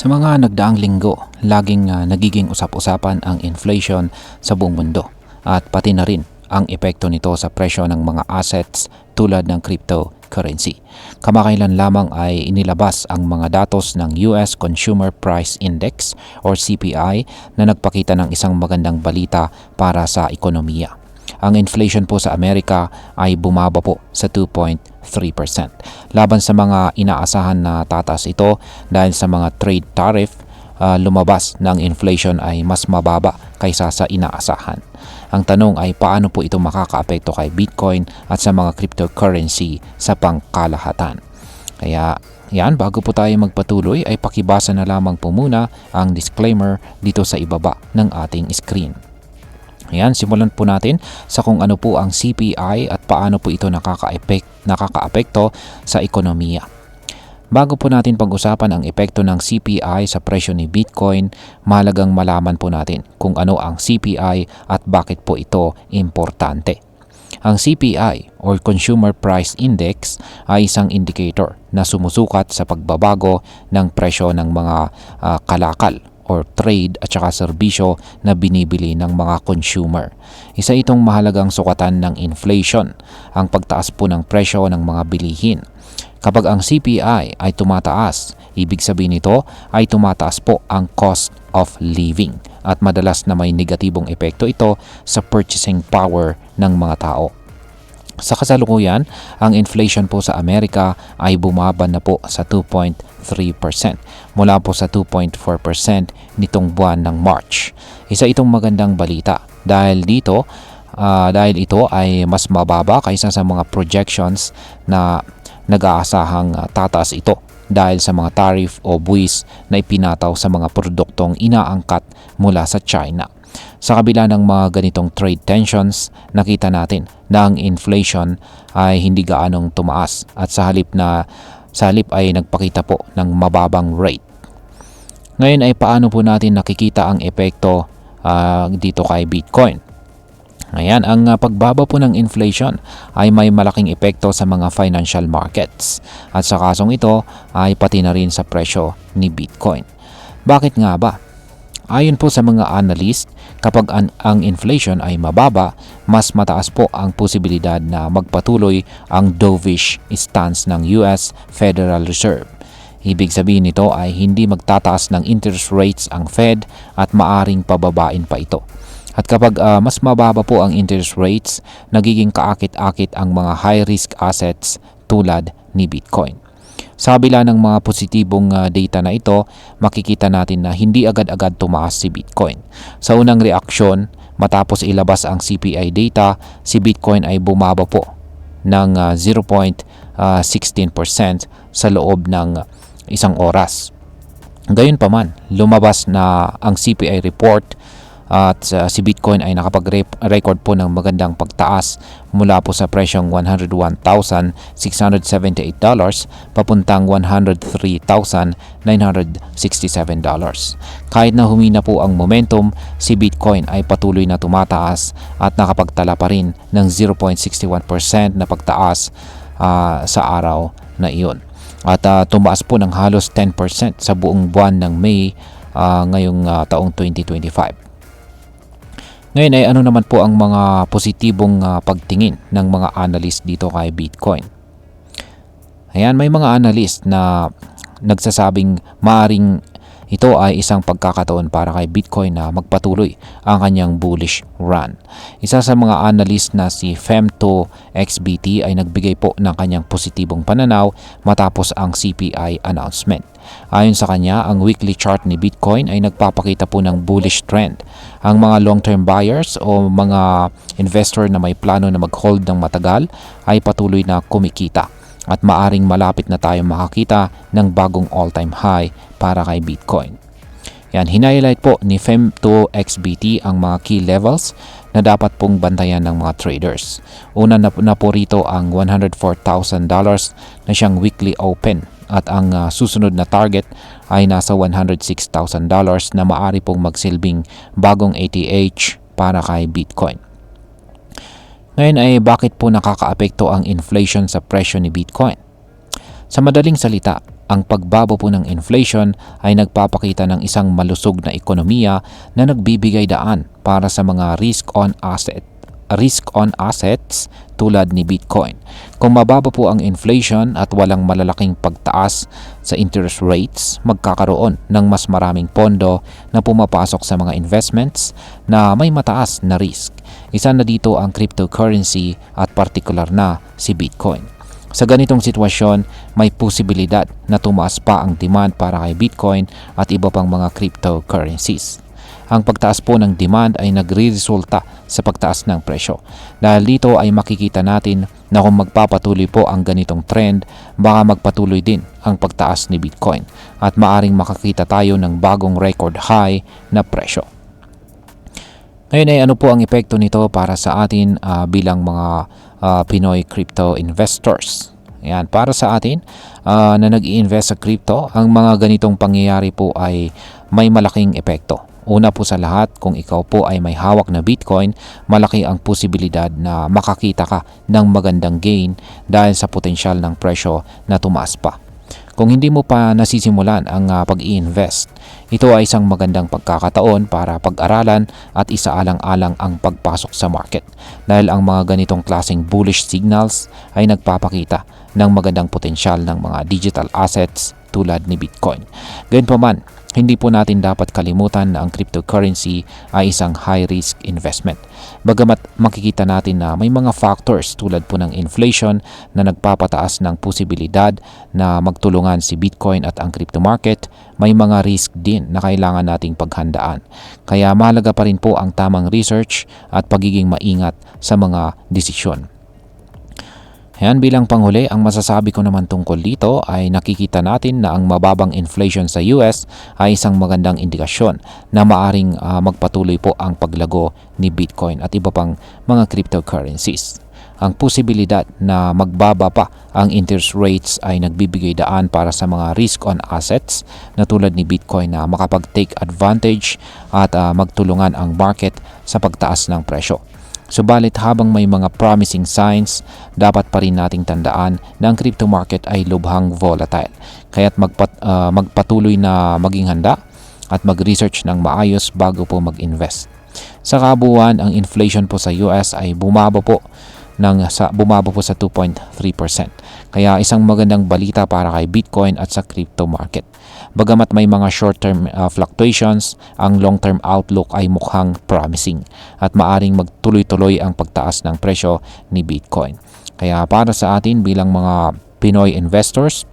Sa mga nagdaang linggo, laging ah, nagiging usap-usapan ang inflation sa buong mundo at pati na rin ang epekto nito sa presyo ng mga assets tulad ng cryptocurrency. Kamakailan lamang ay inilabas ang mga datos ng US Consumer Price Index or CPI na nagpakita ng isang magandang balita para sa ekonomiya. Ang inflation po sa Amerika ay bumaba po sa 2.3%. Laban sa mga inaasahan na tatas ito dahil sa mga trade tariff, uh, lumabas ng inflation ay mas mababa kaysa sa inaasahan. Ang tanong ay paano po ito makakaapekto kay Bitcoin at sa mga cryptocurrency sa pangkalahatan. Kaya yan, bago po tayo magpatuloy ay pakibasa na lamang po muna ang disclaimer dito sa ibaba ng ating screen. Ayan, simulan po natin sa kung ano po ang CPI at paano po ito nakaka-epek, nakakaapekto sa ekonomiya. Bago po natin pag-usapan ang epekto ng CPI sa presyo ni Bitcoin, mahalagang malaman po natin kung ano ang CPI at bakit po ito importante. Ang CPI or Consumer Price Index ay isang indicator na sumusukat sa pagbabago ng presyo ng mga uh, kalakal or trade at saka serbisyo na binibili ng mga consumer. Isa itong mahalagang sukatan ng inflation, ang pagtaas po ng presyo ng mga bilihin. Kapag ang CPI ay tumataas, ibig sabihin nito ay tumataas po ang cost of living at madalas na may negatibong epekto ito sa purchasing power ng mga tao. Sa kasalukuyan, ang inflation po sa Amerika ay bumaba na po sa 2.3% mula po sa 2.4% nitong buwan ng March. Isa itong magandang balita dahil dito uh, dahil ito ay mas mababa kaysa sa mga projections na nag-aasahang uh, tataas ito dahil sa mga tariff o buwis na ipinataw sa mga produktong inaangkat mula sa China. Sa kabila ng mga ganitong trade tensions, nakita natin na ang inflation ay hindi gaanong tumaas at sa halip na sa halip ay nagpakita po ng mababang rate. Ngayon ay paano po natin nakikita ang epekto uh, dito kay Bitcoin? Ayan, ang uh, pagbaba po ng inflation ay may malaking epekto sa mga financial markets. At sa kasong ito ay pati na rin sa presyo ni Bitcoin. Bakit nga ba? Ayon po sa mga analyst, kapag an- ang inflation ay mababa, mas mataas po ang posibilidad na magpatuloy ang dovish stance ng US Federal Reserve. Ibig sabihin nito ay hindi magtataas ng interest rates ang Fed at maaring pababain pa ito. At kapag uh, mas mababa po ang interest rates, nagiging kaakit-akit ang mga high-risk assets tulad ni Bitcoin. Sa kabila ng mga positibong uh, data na ito, makikita natin na hindi agad-agad tumaas si Bitcoin. Sa unang reaksyon, matapos ilabas ang CPI data, si Bitcoin ay bumaba po ng uh, 0.16% sa loob ng isang oras. Gayunpaman, lumabas na ang CPI report at uh, si Bitcoin ay nakapag-record po ng magandang pagtaas mula po sa presyong $101,678 papuntang $103,967. Kahit na humina po ang momentum, si Bitcoin ay patuloy na tumataas at nakapagtala pa rin ng 0.61% na pagtaas uh, sa araw na iyon. At uh, tumaas po ng halos 10% sa buong buwan ng May uh, ngayong uh, taong 2025. Ngayon ay ano naman po ang mga positibong uh, pagtingin ng mga analyst dito kay Bitcoin. Ayan, may mga analyst na nagsasabing maaring ito ay isang pagkakataon para kay Bitcoin na magpatuloy ang kanyang bullish run. Isa sa mga analyst na si Fem2XBT ay nagbigay po ng kanyang positibong pananaw matapos ang CPI announcement. Ayon sa kanya, ang weekly chart ni Bitcoin ay nagpapakita po ng bullish trend. Ang mga long-term buyers o mga investor na may plano na mag-hold ng matagal ay patuloy na kumikita at maaring malapit na tayo makakita ng bagong all-time high para kay Bitcoin. Yan, hinighlight po ni FEM2XBT ang mga key levels na dapat pong bantayan ng mga traders. Una na, na po rito ang $104,000 na siyang weekly open at ang uh, susunod na target ay nasa $106,000 na maari pong magsilbing bagong ATH para kay Bitcoin. Ngayon ay bakit po nakakaapekto ang inflation sa presyo ni Bitcoin? Sa madaling salita, ang pagbaba po ng inflation ay nagpapakita ng isang malusog na ekonomiya na nagbibigay daan para sa mga risk on asset risk on assets tulad ni Bitcoin. Kung mababa po ang inflation at walang malalaking pagtaas sa interest rates, magkakaroon ng mas maraming pondo na pumapasok sa mga investments na may mataas na risk. Isa na dito ang cryptocurrency at partikular na si Bitcoin. Sa ganitong sitwasyon, may posibilidad na tumaas pa ang demand para kay Bitcoin at iba pang mga cryptocurrencies. Ang pagtaas po ng demand ay nagre-resulta sa pagtaas ng presyo. Dahil dito ay makikita natin na kung magpapatuloy po ang ganitong trend, baka magpatuloy din ang pagtaas ni Bitcoin at maaring makakita tayo ng bagong record high na presyo. Ngayon ay ano po ang epekto nito para sa atin ah, bilang mga ah, Pinoy crypto investors. Yan, para sa atin ah, na nag invest sa crypto, ang mga ganitong pangyayari po ay may malaking epekto. Una po sa lahat, kung ikaw po ay may hawak na Bitcoin, malaki ang posibilidad na makakita ka ng magandang gain dahil sa potensyal ng presyo na tumaas pa. Kung hindi mo pa nasisimulan ang ah, pag-i-invest, ito ay isang magandang pagkakataon para pag-aralan at isaalang-alang ang pagpasok sa market. Dahil ang mga ganitong klaseng bullish signals ay nagpapakita ng magandang potensyal ng mga digital assets tulad ni Bitcoin. Gayunpaman, hindi po natin dapat kalimutan na ang cryptocurrency ay isang high-risk investment. Bagamat makikita natin na may mga factors tulad po ng inflation na nagpapataas ng posibilidad na magtulungan si Bitcoin at ang crypto market, may mga risk din na kailangan nating paghandaan. Kaya mahalaga pa rin po ang tamang research at pagiging maingat sa mga desisyon. Yan bilang panghuli, ang masasabi ko naman tungkol dito ay nakikita natin na ang mababang inflation sa US ay isang magandang indikasyon na maaring ah, magpatuloy po ang paglago ni Bitcoin at iba pang mga cryptocurrencies. Ang posibilidad na magbaba pa ang interest rates ay nagbibigay daan para sa mga risk on assets na tulad ni Bitcoin na makapag-take advantage at ah, magtulungan ang market sa pagtaas ng presyo. Subalit habang may mga promising signs, dapat pa rin nating tandaan na ang crypto market ay lubhang volatile. Kaya't magpat, ah, magpatuloy na maging handa at mag-research ng maayos bago po mag-invest. Sa kabuuan, ang inflation po sa US ay bumaba po ng sa bumaba po sa 2.3%. Kaya isang magandang balita para kay Bitcoin at sa crypto market. Bagamat may mga short-term uh, fluctuations, ang long-term outlook ay mukhang promising at maaring magtuloy-tuloy ang pagtaas ng presyo ni Bitcoin. Kaya para sa atin bilang mga Pinoy investors,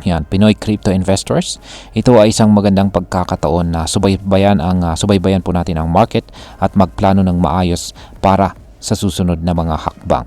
yan, Pinoy crypto investors. Ito ay isang magandang pagkakataon na subaybayan ang uh, subaybayan po natin ang market at magplano ng maayos para sa susunod na mga hakbang.